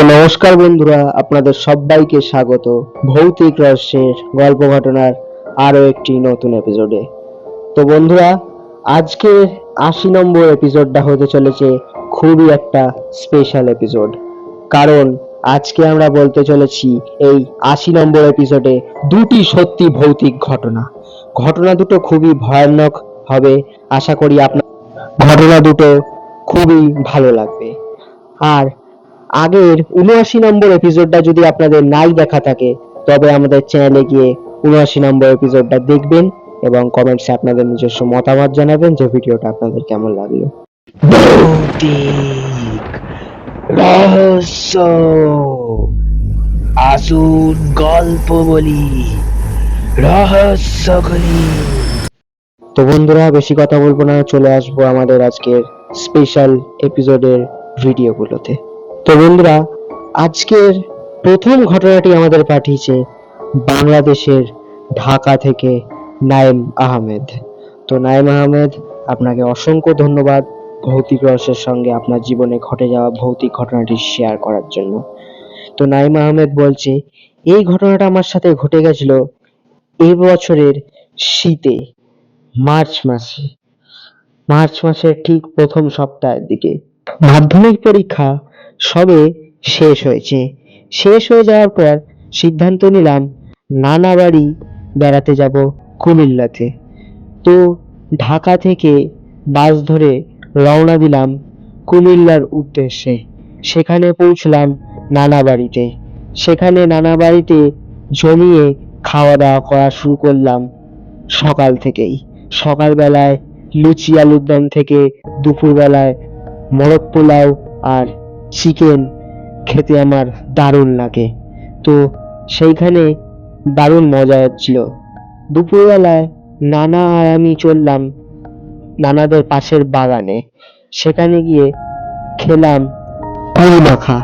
তো নমস্কার বন্ধুরা, আপনাদের সবাইকে স্বাগত। ভৌতিক রহস্যের গল্প ঘটনার আরও একটি নতুন এপিসোডে তো বন্ধুরা আজকের আশি নম্বর এপিসোডটা হতে চলেছে খুবই একটা স্পেশাল এপিসোড কারণ আজকে আমরা বলতে চলেছি এই আশি নম্বর এপিসোডে দুটি সত্যি ভৌতিক ঘটনা। ঘটনা দুটো খুবই ভয়ানক হবে, আশা করি আপনার ঘটনা দুটো খুবই ভালো লাগবে। আর আগের উনআশি নম্বর এপিসোডটা যদি আপনাদের নাই দেখা থাকে তবে আমাদের চ্যানেলে গিয়ে উনআশি নম্বর এপিসোডটা দেখবেন এবং কমেন্টসে আপনাদের নিজস্ব মতামত জানাবেন যে ভিডিওটা আপনাদের কেমন লাগল। ভৌতিক রহস্য। আসুন গল্প বলি রহস্যগুলি তো বন্ধুরা বেশি কথা বলব না চলে আসব আমাদের আজকের স্পেশাল এপিসোডের ভিডিওগুলোতে তো বন্ধুরা, আজকের প্রথম ঘটনাটি আমাদের পাঠিয়েছে বাংলাদেশের ঢাকা থেকে নাইম আহমেদ। তো নাইম আহমেদ, আপনাকে অসংখ্য ধন্যবাদ ভৌতিক রহস্যের সঙ্গে আপনার জীবনে ঘটে যাওয়া ভৌতিক ঘটনাটি শেয়ার করার জন্য। তো নাইম আহমেদ বলছে, এই ঘটনাটা আমার সাথে ঘটে গেছিল এই বছরের শীতে, মার্চ মাসে। মার্চ মাসের ঠিক প্রথম সপ্তাহের দিকে। মাধ্যমিক পরীক্ষা সবে শেষ হয়েছে। শেষ হয়ে যাওয়ার পর সিদ্ধান্ত নিলাম, নানা বাড়ি বেড়াতে যাব কুমিল্লাতে। তো ঢাকা থেকে বাস ধরে রওনা দিলাম কুমিল্লার উদ্দেশ্যে। সেখানে পৌঁছলাম নানা বাড়িতে। সেখানে নানা বাড়িতে জমিয়ে খাওয়া দাওয়া করা শুরু করলাম সকাল থেকেই। সকালবেলায় লুচি আলুর দম থেকে দুপুরবেলায় মোরগ পোলাও আর চিকেন খেতে আমার দারুণ লাগে। তো সেইখানে দারুণ মজা হচ্ছিল। দুপুরবেলায় নানা আর আমি চললাম নানাদের পাশের বাগানে। সেখানে গিয়ে খেলাম কুল মাখা।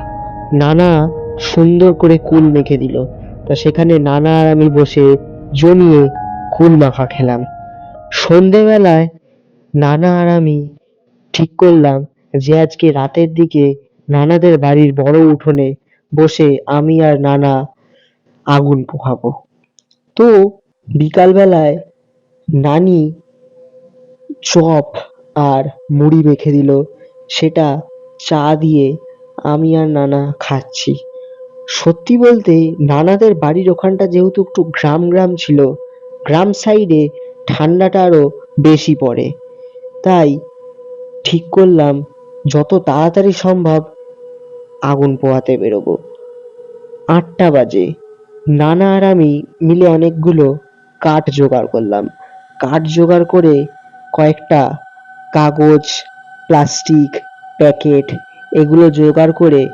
নানা সুন্দর করে কুল মেখে দিল। তা সেখানে নানা আর আমি বসে জমিয়ে কুল মাখা খেলাম। সন্ধেবেলায় নানা আর আমি ঠিক করলাম যে আজকে রাতের দিকে নানাদের বাড়ির বড় উঠোনে বসে আমি আর নানা আগুন পোহাবো। তো বিকালবেলায় নানি চপ আর মুড়ি মেখে দিল। সেটা চা দিয়ে আমি আর নানা খাচ্ছি। সত্যি বলতে নানাদের বাড়ির ওখানটা যেহেতু একটু গ্রাম গ্রাম ছিল, গ্রাম সাইডে ঠান্ডাটা আরও বেশি পড়ে। তাই ঠিক করলাম, যত তাড়াতাড়ি সম্ভব আগুন পোহাতে বেরোবো। আটটা বাজে। নানা আর আমি মিলে অনেকগুলো কাঠ জোগাড় করলাম। কাঠ জোগাড় করে কয়েকটা কাগজ, প্লাস্টিক, প্যাকেট এগুলো জোগাড় করে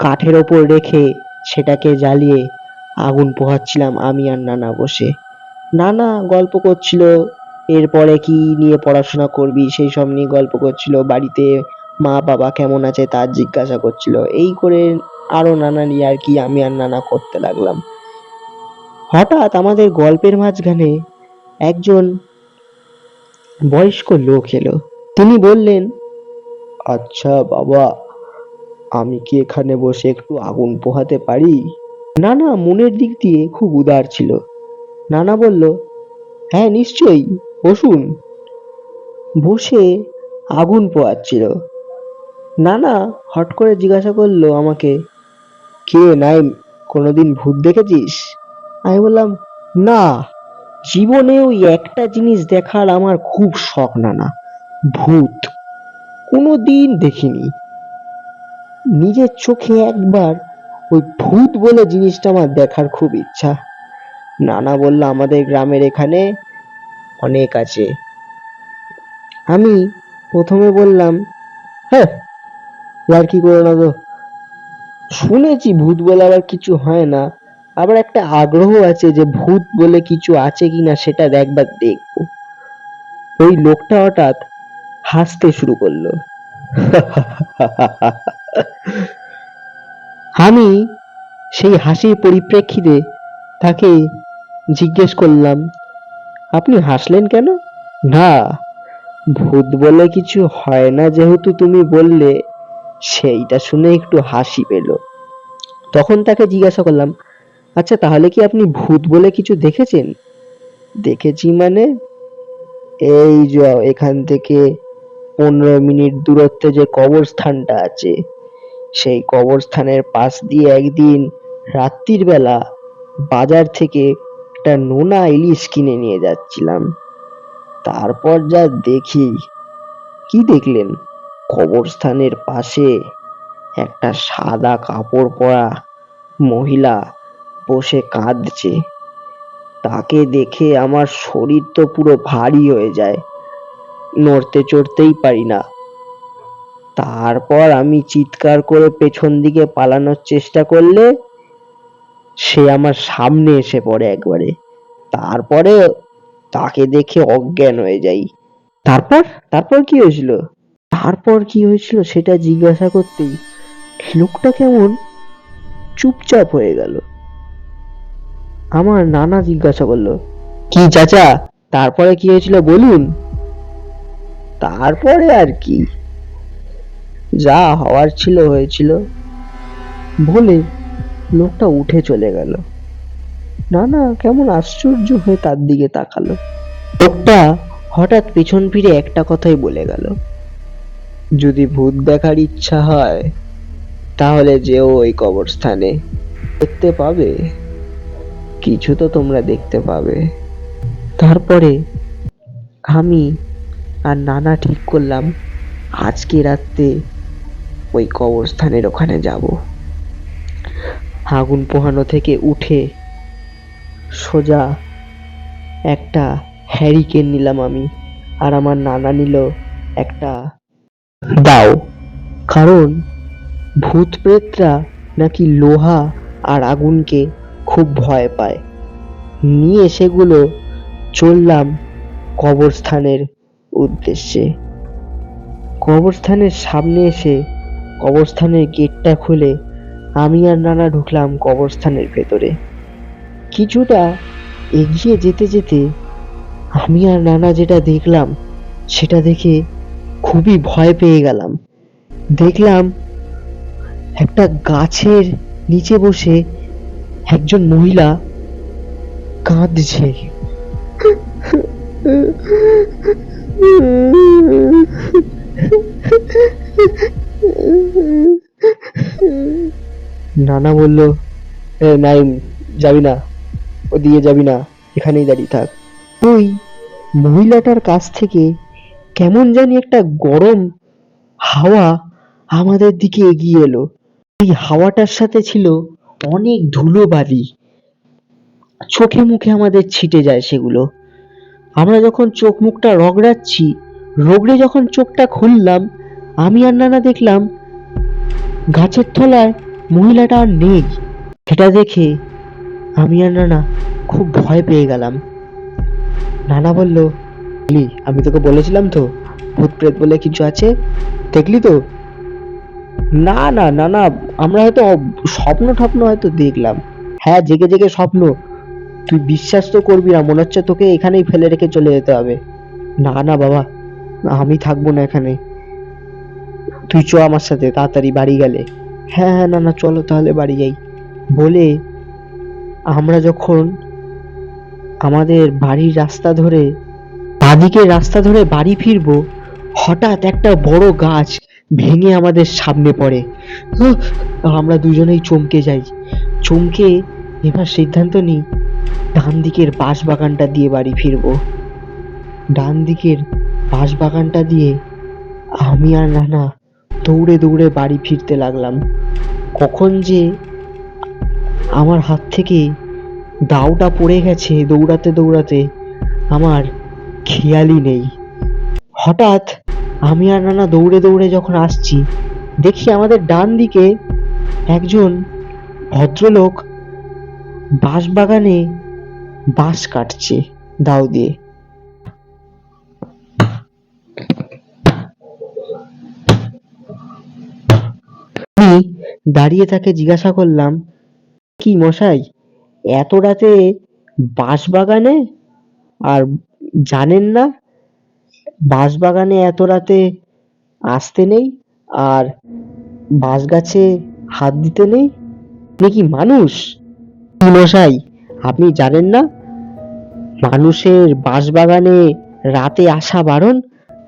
কাঠের ওপর রেখে সেটাকে জ্বালিয়ে আগুন পোহাচ্ছিলাম আমি আর নানা বসে। নানা গল্প করছিল, এরপরে কি নিয়ে পড়াশোনা করবি সেই সব নিয়ে গল্প করছিল, বাড়িতে মা বাবা কেমন আছে তার জিজ্ঞাসা করছিল। এই করে আরও নানা নিয়ে আর কি আমি আর নানা করতে লাগলাম। হঠাৎ আমাদের গল্পের মাঝখানে একজন বয়স্ক লোক এলো। তিনি বললেন আচ্ছা বাবা, আমি কি এখানে বসে একটু আগুন পোহাতে পারি? নানা মনের দিক দিয়ে খুব উদার ছিল। নানা বলল হ্যাঁ নিশ্চয়ই, বসুন। বসে আগুন পোয়াচ্ছিল নানা হট করে জিজ্ঞাসা করল আমাকে, কে নাই কোনোদিন ভূত দেখেছিস? আমি বললাম, না জীবনে ওই একটা জিনিস দেখার আমার খুব শখ, নানা, ভূত, কোনোদিন দেখিনি। নিজের চোখে একবার ওই ভূত বলে জিনিসটা আমার দেখার খুব ইচ্ছা। নানা বলল, আমাদের গ্রামের এখানে অনেক আছে। আমি প্রথমে বললাম হ্যাঁ আর কি করে না শুনেছি ভূত বলে আবার কিছু হয় না। আবার একটা আগ্রহ আছে যে ভূত বলে কিছু আছে কিনা সেটা একবার দেখব। ওই লোকটা হঠাৎ হাসতে শুরু করল। আমি সেই হাসির পরিপ্রেক্ষিতে তাকে জিজ্ঞেস করলাম, আপনি হাসলেন কেন? না, ভূত বলে কিছু হয় না যেহেতু তুমি বললে সেইটা শুনে একটু হাসি পেল। তখন তাকে জিজ্ঞাসা করলাম আচ্ছা তাহলে কি আপনি ভূত বলে কিছু দেখেছেন? দেখেছি মানে? এই যে, এখান থেকে পনেরো মিনিট দূরত্বে যে কবরস্থানটা আছে, সেই কবরস্থানের পাশ দিয়ে একদিন রাত্রির বেলা বাজার থেকে একটা নোনা ইলিশ কিনে নিয়ে যাচ্ছিলাম। তারপর যা দেখি, কি দেখলেন? কবরস্থানের পাশে একটা সাদা কাপড় পরা মহিলা বসে কাঁদছে। তাকে দেখে আমার শরীর তো পুরো ভারী হয়ে যায়। নড়তে চড়তেই পারি না। তারপর আমি চিৎকার করে পেছন দিকে পালানোর চেষ্টা করলে সে আমার সামনে এসে পড়ে একবারে। তারপরে তাকে দেখে অজ্ঞান হয়ে যাই। তারপর? তারপর কি হয়েছিল? তারপর কি হয়েছিল সেটা জিজ্ঞাসা করতেই লোকটা কেমন চুপচাপ হয়ে গেল। আমার নানা জিজ্ঞাসা করল, কি চাচা, তারপরে কি হয়েছিল বলুন? তারপরে আর কি, যা হওয়ার ছিল হয়েছিল। বলে লোকটা উঠে চলে গেল। না না কেমন আশ্চর্য হয়ে তার দিকে তাকালো। লোকটা হঠাৎ পেছন ফিরে একটা কথাই বলে গেল যদি ভূত দেখার ইচ্ছা হয়, তাহলে যেও ওই কবরস্থানে। দেখতে পাবে। কিছু তো তোমরা দেখতে পাবে। তারপরে আমি আর নানা ঠিক করলাম, আজকে রাত্রে ওই কবরস্থানের ওখানে যাব। আগুন পোহানো থেকে উঠে সোজা একটা হ্যারিকেন নিলাম আমি, আর আমার নানা নিল একটা দাও। কারণ ভূত প্রেতরা নাকি লোহা আর আগুনকে খুব ভয় পায়। নিয়ে সেগুলো চললাম কবরস্থানের উদ্দেশ্যে। কবরস্থানের সামনে এসে কবরস্থানের গেটটা খুলে আমি আর নানা ঢুকলাম কবরস্থানের ভেতরে। কিছুটা এগিয়ে যেতে যেতে আমি আর নানা যেটা দেখলাম, সেটা দেখে খুবই ভয় পেয়ে গেলাম। দেখলাম একটা গাছের নিচে বসে একজন মহিলা কাঁদছে। নানা বলল, এ নাইম যাবি না। ও দিয়ে যাবি না। এখানেই দাঁড়িয়ে থাক। ওই মহিলাটার কাছ থেকে কেমন জানি একটা গরম হাওয়া আমাদের দিকে এগিয়ে এলো। এই হাওয়াটার সাথে ছিল অনেক ধুলোবালি। চোখে মুখে আমাদের ছিটে যায় সেগুলো। আমরা যখন চোখ মুখটা রগড়াচ্ছি, রগড়ে যখন চোখটা খুললাম, আমি আর নানা দেখলাম গাছের তলায় মহিলাটা আর নেই। সেটা দেখে আমি আর নানা খুব ভয় পেয়ে গেলাম। নানা বলল "বুঝলি, আমি তোকে বলেছিলাম তো ভূত প্রেত বলে কিছু আছে? দেখলি তো? না না না না আমরা হয়তো স্বপ্ন টপ্ন হয়তো দেখলাম। হ্যাঁ জেগে জেগে স্বপ্ন। তুই বিশ্বাস তো করবি না মনে হচ্ছে তোকে এখানেই ফেলে রেখে চলে যেতে হবে। না না বাবা আমি থাকব না এখানে। তুই চ আমার সাথে তাড়াতাড়ি বাড়ি গেলে। হ্যাঁ হ্যাঁ না না চলো তাহলে বাড়ি যাই। বলে আমরা যখন আমাদের বাড়ির রাস্তা ধরে বাদিকে রাস্তা ধরে বাড়ি ফিরবো, হঠাৎ একটা বড় গাছ ভেঙে আমাদের সামনে পড়ে! আমরা দুজনেই চমকে যাই। চমকে এবার সিদ্ধান্ত নিই ডান দিকের বাঁশ বাগানটা দিয়ে বাড়ি ফিরবো। ডান দিকের বাঁশ বাগানটা দিয়ে আমি আর নানা দৌড়ে দৌড়ে বাড়ি ফিরতে লাগলাম। কখন যে আমার হাত থেকে দাওটা পড়ে গেছে দৌড়াতে দৌড়াতে, আমার খেয়ালই নেই। হঠাৎ আমি আর নানা দৌড়ে দৌড়ে যখন আসছি, দেখি আমাদের ডান দিকে একজন ভদ্রলোক বাঁশ বাগানে বাঁশ কাটছে দাও দিয়ে। আমি দাঁড়িয়ে তাকে জিজ্ঞাসা করলাম, কি মশাই, এত রাতে বাঁশ বাগানে আর জানেন না? বাঁশ বাগানে এত রাতে আসতে নেই আর বাঁশ গাছে হাত দিতে নেই? নাকি মানুষ? মশাই, আপনি জানেন না? মানুষের বাঁশ বাগানে রাতে আসা বারণ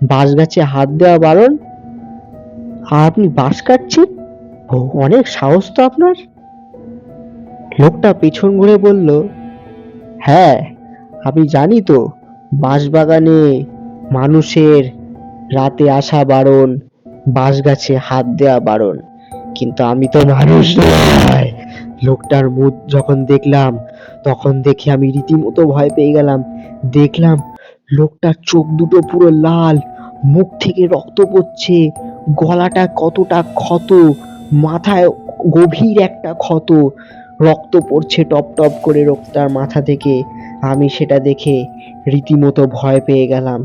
বাঁশ গাছে হাত দেওয়া বারণ, আর আপনি বাঁশ কাটছেন? ও, অনেক সাহস তো আপনার। লোকটা পেছন ঘুরে বলল হ্যাঁ আমি জানি তো বাঁশবাগানে মানুষের রাতে আসা বারণ বাঁশ গাছে হাত দেওয়া বারণ। কিন্তু আমি তো মানুষ নয় লোকটার মুখ যখন দেখলাম, তখন দেখে আমি রীতিমতো ভয় পেয়ে গেলাম। দেখলাম লোকটার চোখ দুটো পুরো লাল, মুখ থেকে রক্ত পড়ছে। গলাটা কতটা ক্ষত, মাথায় গভীর একটা ক্ষত। রক্ত পড়ছে টপ টপ করে রক্তার মাথা থেকে। আমি সেটা দেখে রীতিমতো ভয় পেয়ে গেলাম।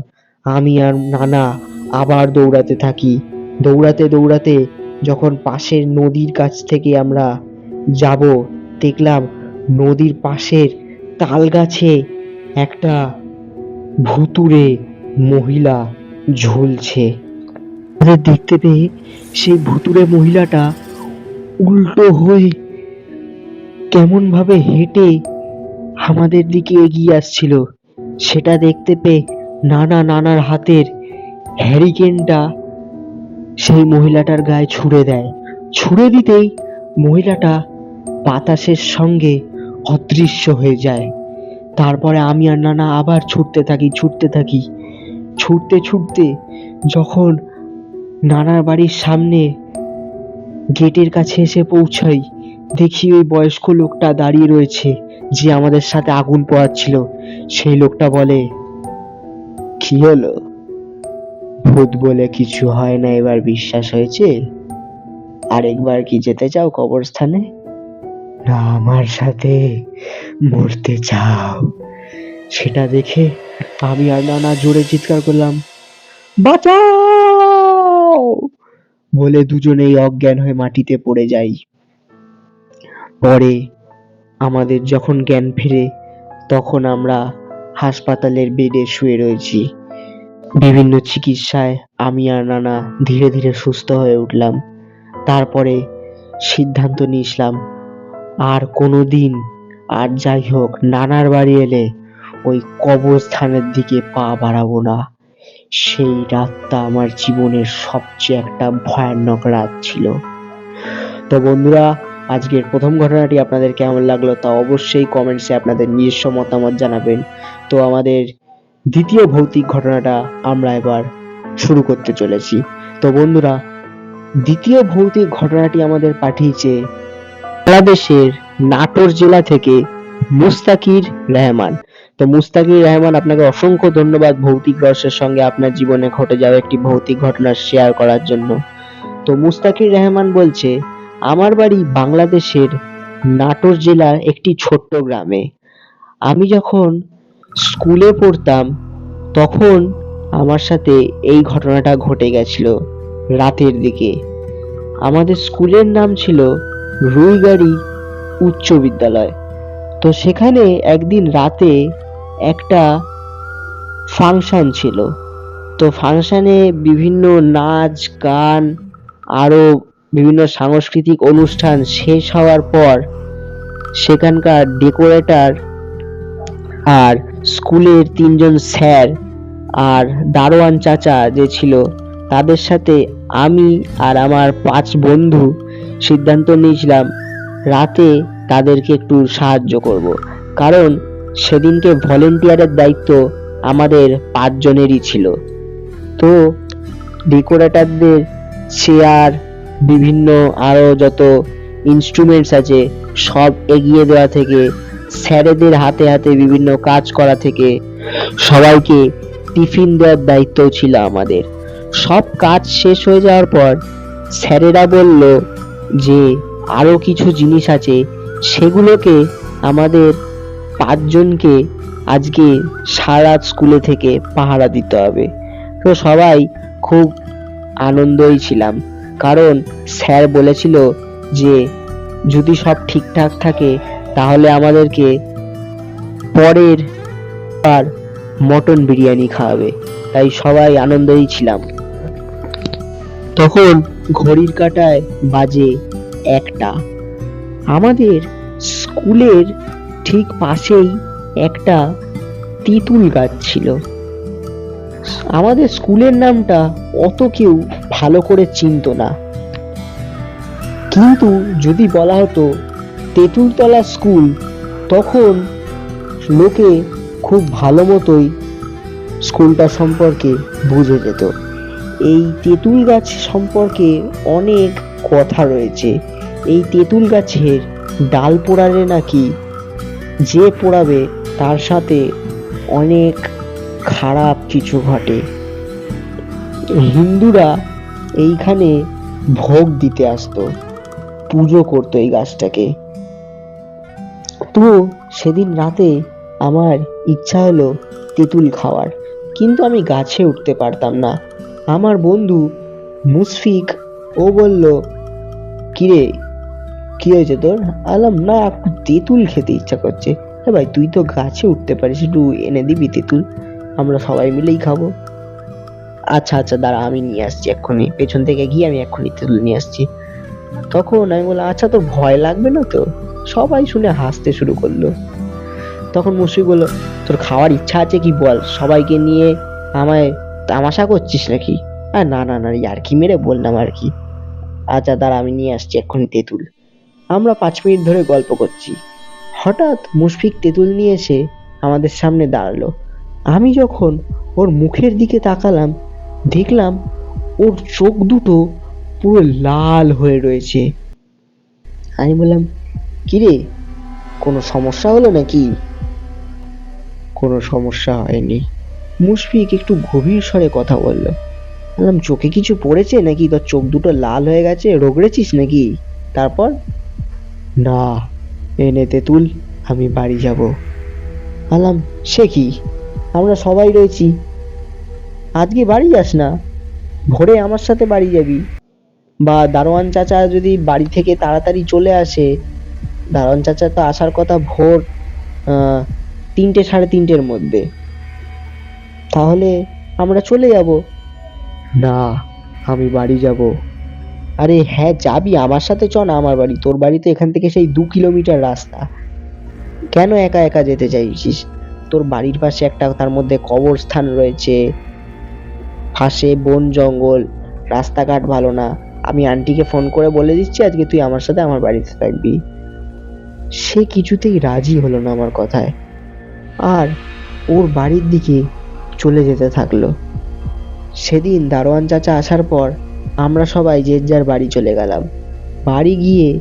আমি আর নানা আবার দৌড়াতে থাকি। দৌড়াতে দৌড়াতে যখন পাশের নদীর কাছ থেকে আমরা যাব, দেখলাম নদীর পাশের তাল গাছে একটা ভুতুরে মহিলা ঝুলছে। আমাদের দেখতে পেয়ে সেই ভুতুরে মহিলাটা উল্টো হয়ে কেমন ভাবে হেঁটে আমাদের দিকে এগিয়ে আসছিল। সেটা দেখতে পেয়ে নানা নানার হাতের হ্যারিকেনটা সেই মহিলাটার গায়ে ছুঁড়ে দেয়। ছুঁড়ে দিতেই মহিলাটা বাতাসের সঙ্গে অদৃশ্য হয়ে যায়। তারপরে আমি আর নানা আবার ছুটতে থাকি ছুটতে থাকি। ছুটতে ছুটতে যখন নানার বাড়ির সামনে গেটের কাছে এসে পৌঁছাই, দেখি ওই বয়স্ক লোকটা দাঁড়িয়ে রয়েছে। যে আমাদের সাথে আগুন পোয়াচ্ছিল সেই লোকটা বলে, কি হলো? ভূত বলে কিছু হয় না, এবার বিশ্বাস হয়েছে? আরেকবার কি যেতে চাও কবরস্থানে? না, আমার সাথে মরতে চাও। সেটা দেখে আমি আর নানা জোরে চিৎকার করলাম, বাঁচাও! বলে দুজনেই অজ্ঞান হয়ে মাটিতে পড়ে যাই। পরে আমাদের যখন জ্ঞান ফিরে, তখন আমরা হাসপাতালের বেডে শুয়ে রয়েছি। বিভিন্ন চিকিৎসায় আমি আর নানা ধীরে ধীরে সুস্থ হয়ে উঠলাম। তারপরে সিদ্ধান্ত নিয়েছিলাম, আর কোনো দিন আর যাই হোক, নানার বাড়ি এলে ওই কবরস্থানের দিকে পা বাড়াবো না। সেই রাতটা আমার জীবনের সবচেয়ে একটা ভয়ানক রাত ছিল। তো বন্ধুরা আজকের প্রথম ঘটনাটি আপনাদের কেমন লাগল তা অবশ্যই কমেন্টসে আপনাদের নিজস্ব মতামত জানাবেন। তো আমাদের দ্বিতীয় ভৌতিক ঘটনাটা আমরা এবার শুরু করতে চলেছি। তো বন্ধুরা, দ্বিতীয় ভৌতিক ঘটনাটি আমাদের পাঠিয়েছে বাংলাদেশের নাটোর জেলা থেকে মুস্তাকির রহমান। তো মুস্তাকির রহমান, আপনাকে অসংখ্য ধন্যবাদ ভৌতিক রহস্যের সঙ্গে আপনার জীবনে ঘটে যাওয়া একটি ভৌতিক ঘটনা শেয়ার করার জন্য। তো মুস্তাকির রহমান বলছে আমার বাড়ি বাংলাদেশের নাটোর জেলার একটি ছোট্ট গ্রামে। আমি যখন স্কুলে পড়তাম, তখন আমার সাথে এই ঘটনাটা ঘটে গেছিল রাতের দিকে। আমাদের স্কুলের নাম ছিল রুইগাড়ি উচ্চ বিদ্যালয়। তো সেখানে একদিন রাতে একটা ফাংশন ছিল। তো ফাংশনে বিভিন্ন নাচ, গান, আরও বিভিন্ন সাংস্কৃতিক অনুষ্ঠান শেষ হওয়ার পর সেখানকার ডেকোরেটর আর স্কুলের তিনজন স্যার আর দারোয়ান চাচা যে ছিল, তাদের সাথে আমি আর আমার পাঁচ বন্ধু সিদ্ধান্ত নিয়েছিলাম রাতে তাদেরকে একটু সাহায্য করব। কারণ সেদিনকে ভলেন্টিয়ারের দায়িত্ব আমাদের পাঁচজনেরই ছিল। তো ডেকোরেটরদের চেয়ার বিভিন্ন আরও যত ইনস্ট্রুমেন্টস আছে, সব এগিয়ে দেওয়া থেকে, স্যারেদের হাতে হাতে বিভিন্ন কাজ করা থেকে, সবাইকে টিফিন দেওয়ার দায়িত্ব ছিল আমাদের। সব কাজ শেষ হয়ে যাওয়ার পর, স্যারেরা বলল যে, আরও কিছু জিনিস আছে, সেগুলোকে আমাদের পাঁচজনকে আজকে সারা স্কুলে থেকে পাহারা দিতে হবে। তো সবাই খুব আনন্দই ছিলাম। কারণ স্যার বলেছিল যে, যদি সব ঠিকঠাক থাকে, তাহলে আমাদেরকে পরের বার মটন বিরিয়ানি খাওয়াবে। তাই সবাই আনন্দেই ছিলাম। তখন ঘড়ির কাঁটায় বাজে একটা। আমাদের স্কুলের ঠিক পাশেই একটা তিতুল গাছ ছিল। আমাদের স্কুলের নামটা অত কেউ ভালো করে চিনতো না। কিন্তু যদি বলা হতো, তেঁতুলতলা স্কুল, তখন লোকে খুব ভালো মতোই স্কুলটা সম্পর্কে বুঝে যেত। এই তেঁতুল গাছ সম্পর্কে অনেক কথা রয়েছে। এই তেঁতুল গাছের ডাল পোড়ালে নাকি যে পোড়াবে, তার সাথে অনেক খারাপ কিছু ঘটে। হিন্দুরা এইখানে ভোগ দিতে আসতো, পুজো করতো এই গাছটাকে। তো সেদিন রাতে আমার ইচ্ছা হলো তেঁতুল খাওয়ার, কিন্তু আমি গাছে উঠতে পারতাম না। আমার বন্ধু মুশফিক, ও বলল, কিরে, কি হয়েছে তোর? আলাম, না, একটু তেঁতুল খেতে ইচ্ছা করছে। হ্যাঁ ভাই, তুই তো গাছে উঠতে পারিস, একটু এনে দিবি তেঁতুল, আমরা সবাই মিলেই খাব। আচ্ছা আচ্ছা দাঁড়া, আমি নিয়ে আসছি এক্ষুনি। পেছন থেকে গিয়ে আমি এক্ষুনি তেঁতুল নিয়ে আসছি। তখন আমি বললাম আচ্ছা তো ভয় লাগবে না তো? সবাই শুনে হাসতে শুরু করল। তখন মুশফিক বলল, তোর খাওয়ার ইচ্ছা আছে কি বল? সবাইকে নিয়ে আমায় তামাশা করছিস নাকি? আর, না না না আর কি মেরে বললাম আর কি। আচ্ছা দাঁড়া, আমি নিয়ে আসছি এক্ষুনি তেঁতুল। আমরা পাঁচ মিনিট ধরে গল্প করছি। হঠাৎ মুশফিক তেঁতুল নিয়ে এসে আমাদের সামনে দাঁড়াল। আমি যখন ওর মুখের দিকে তাকালাম দেখলাম ওর চোখ দুটো পুরো লাল হয়ে রয়েছে। আমি বললাম, কিরে, কোনো সমস্যা হলো নাকি? কোনো সমস্যা হয়নি। মুশফিক একটু গভীর স্বরে কথা বলল। বললাম, চোখে কিছু পড়েছে নাকি? তোর চোখ দুটো লাল হয়ে গেছে, রোগড়েছিস নাকি? তারপর? না, এনে তেঁতুল আমি বাড়ি যাব। বললাম, সে কি? আমরা সবাই রয়েছি। আজকে বাড়ি যাস না? ভোরে আমার সাথে বাড়ি যাবি। বা দারোয়ান চাচা যদি বাড়ি থেকে তাড়াতাড়ি চলে আসে, দারোয়ান চাচা তো আসার কথা ভোর তিনটে সাড়ে তিনটের মধ্যে। তাহলে আমরা চলে যাব। না, আমি বাড়ি যাব। আরে হ্যাঁ যাবি। আমার সাথে চ না আমার বাড়ি। তোর বাড়ি তো এখান থেকে সেই দু কিলোমিটার রাস্তা। কেন একা একা যেতে চাইছিস? তোর বাড়ির পাশে একটা তার মধ্যে কবরস্থান রয়েছে। পাশে বন, জঙ্গল, রাস্তাঘাট ভালো না। আমি আন্টিকে ফোন করে বলে দিচ্ছি, আজকে তুই আমার সাথে আমার বাড়িতে থাকবি। সে কিছুতেই রাজি হলো না আমার কথায়। আর ওর বাড়ির দিকে চলে যেতে থাকল। সেদিন দারোয়ান চাচা আসার পর আমরা সবাই যে যার বাড়ি চলে গেলাম। বাড়ি গিয়ে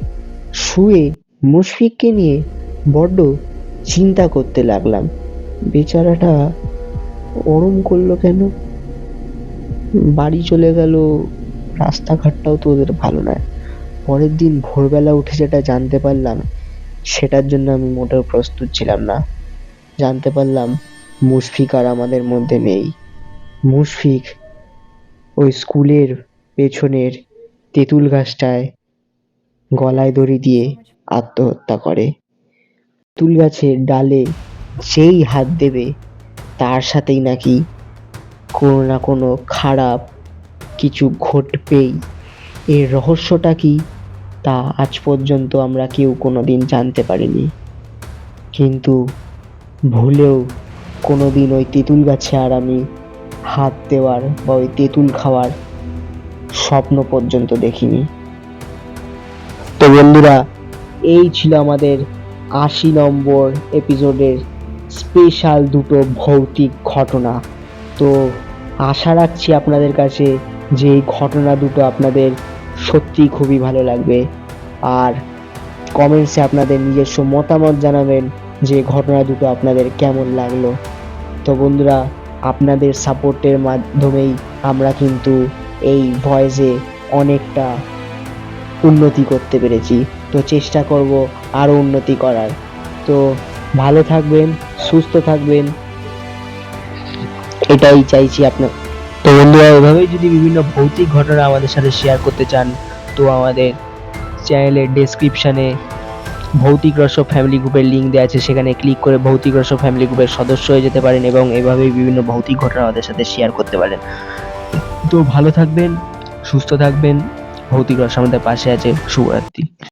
শুয়ে মুশফিককে নিয়ে বড্ড চিন্তা করতে লাগলাম। বেচারাটা ওরম করল কেন? বাড়ি চলে গেল, রাস্তাঘাটটাও তো ওদের ভালো নয়। পরের দিন ভোরবেলা উঠে যেটা জানতে পারলাম, সেটার জন্য আমি মোটেও প্রস্তুত ছিলাম না। জানতে পারলাম মুশফিক আর আমাদের মধ্যে নেই। মুশফিক ওই স্কুলের পেছনের তেঁতুল গাছটায় গলায় দড়ি দিয়ে আত্মহত্যা করে। তেঁতুল গাছের ডালে যেই হাত দেবে, তার সাথেই নাকি কোনো না কোনো খারাপ কিছু ঘটবেই। এর রহস্যটা কি? তা আজ পর্যন্ত আমরা কেউ কোনো দিন জানতে পারিনি। কিন্তু ভুলেও কোনো দিন ওই তেঁতুল গাছে আর আমি হাত দেওয়ার বা ওই তেঁতুল খাওয়ার স্বপ্ন পর্যন্ত দেখিনি। তো বন্ধুরা, এই ছিল আমাদের আশি নম্বর এপিসোডের স্পেশাল দুটো ভৌতিক ঘটনা। তো আশা রাখছি আপনাদের কাছে যে এই ঘটনা দুটো আপনাদের সত্যি খুবই ভালো লাগবে। আর কমেন্টসে আপনাদের নিজস্ব মতামত জানাবেন যে ঘটনা দুটো আপনাদের কেমন লাগল। তো বন্ধুরা, আপনাদের সাপোর্টের মাধ্যমেই আমরা কিন্তু এই ভয়েসে অনেকটা উন্নতি করতে পেরেছি। তো চেষ্টা করব আরও উন্নতি করার। তো ভালো থাকবেন, সুস্থ থাকবেন এটাই চাইছি আপনার। তো বন্ধুরা, এভাবেই যদি বিভিন্ন ভৌতিক ঘটনা আমাদের সাথে শেয়ার করতে চান, তো আমাদের চ্যানেলের ডেসক্রিপশনে ভৌতিক রহস্য ফ্যামিলি গ্রুপের লিঙ্ক দেওয়া আছে। সেখানে ক্লিক করে ভৌতিক রহস্য ফ্যামিলি গ্রুপের সদস্য হয়ে যেতে পারেন এবং এভাবেই বিভিন্ন ভৌতিক ঘটনা আমাদের সাথে শেয়ার করতে পারেন। তো ভালো থাকবেন, সুস্থ থাকবেন। ভৌতিক রস আমাদের পাশে আছে। শুভরাত্রি।